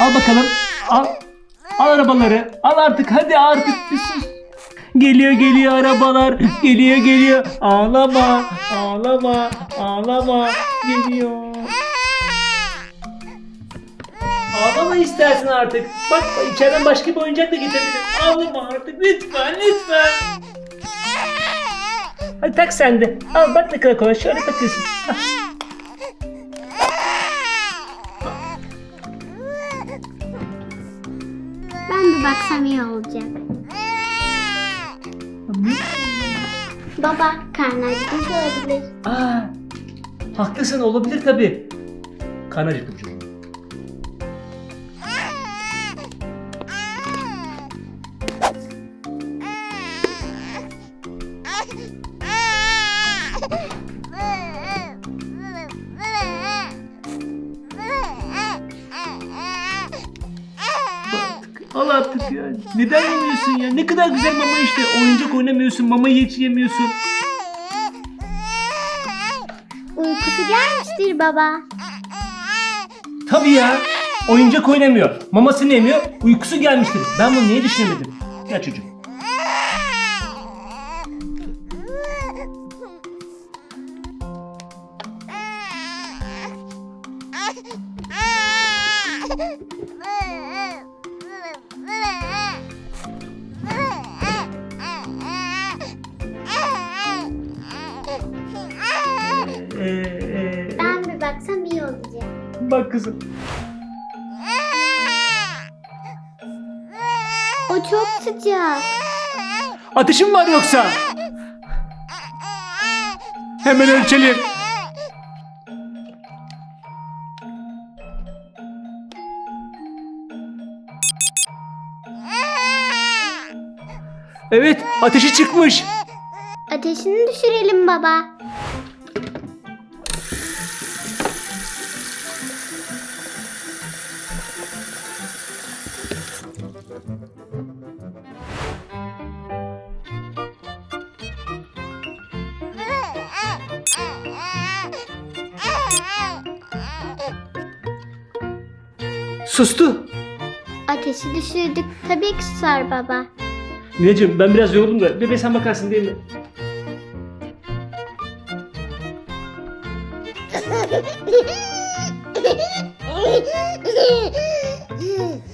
Al bakalım. Al. Al arabaları. Al artık hadi artık. Geliyor geliyor arabalar. Geliyor geliyor. Ağlama. Ağlama. Ağlama. Geliyor. Ağlama istersin artık. Bak içeriden başka bir oyuncak da getirebilirim. Ağlama artık lütfen lütfen. Hadi tak sen de. Al bak ne kadar kolay. Şöyle takıyorsun. Hah. Baksam iyi olacak. Baba karnı acıkmış olabilir. Aa, haklısın olabilir tabi. Kan acıktım çocuğum. Al artık ya. Neden yemiyorsun ya? Ne kadar güzel mama işte. Oyuncak oynamıyorsun, mamayı hiç yemiyorsun. Uykusu gelmiştir baba. Tabii ya. Oyuncak oynamıyor. Mamasını yemiyor. Uykusu gelmiştir. Ben bunu niye düşünemedim? Gel çocuğum. Ben bir baksam iyi olacak. bak kızım. O çok sıcak. Ateşin var yoksa? Hemen ölçelim. Evet, ateşi çıkmış. Ateşini düşürelim baba. Sustu. Ateşi düşürdük. Tabii ki susar baba. Mineciğim ben biraz yoruldum da. Bebe sen bakarsın değil mi?